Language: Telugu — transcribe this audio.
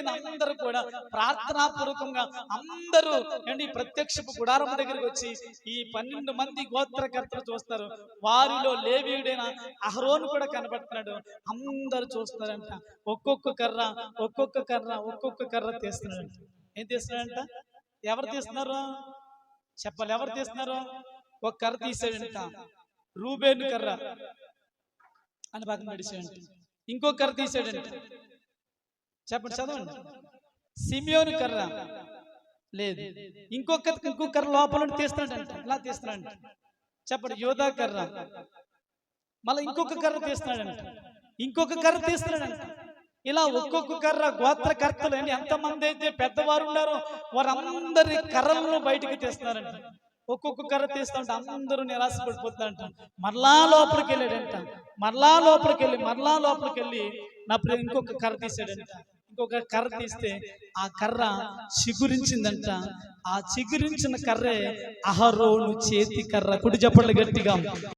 ఏమైంది అందరూ కూడా. ప్రార్థనాపూర్వకంగా అందరూ అండి ప్రత్యక్షపు గుడారం దగ్గరికి వచ్చి ఈ పన్నెండు మంది గోత్రకర్తలు చూస్తారు. వారిలో లేవీయుడైన అహరోను కూడా కనబడుతున్నాడు. అందరూ చూస్తున్నారంట. ఒక్కొక్క కర్ర ఒక్కొక్క కర్ర ఒక్కొక్క కర్ర తీస్తున్నాడంట. ఏం తీస్తున్నాడంట? ఎవరు తీస్తున్నారు? చెప్పాలి. ఎవరు తీస్తున్నారు? ఒక కర్ర తీసాడంట రూబేను కర్ర అని పక్కన నడిచాడంట ఇంకో కర్ర తీసాడంట చెప్పండి చదవండి. సిమియోను కర్ర. లేదు. ఇంకొక ఇంకో కర్ర లోపల నుండి తీస్తున్నాడంట. ఇలా తీస్తున్నాడంట. చెప్పండి యోధా కర్ర. మళ్ళీ ఇంకొక కర్ర తీస్తున్నాడంట. ఇంకొక కర్ర తీస్తున్నాడంట. ఇలా ఒక్కొక్క కర్ర గోత్రకర్తలు అని ఎంతమంది అయితే పెద్దవారు ఉన్నారో వారందరి కర్రలను బయటికి తీస్తున్నారంట. ఒక్కొక్క కర్ర తీస్తుంటే అందరూ నిరాశ పడిపోతారంట మరలా లోపలికి వెళ్ళాడంట. మరలా లోపలికి వెళ్ళి మరలా లోపలికి వెళ్ళి నా ఇంకొక కర్ర తీసాడంట ఇంకొక కర్ర తీస్తే ఆ కర్ర చిగురించిందంట. ఆ చిగురించిన కర్రే అహరోను చేతి కర్ర. కుడి చెప్పండి గట్టిగా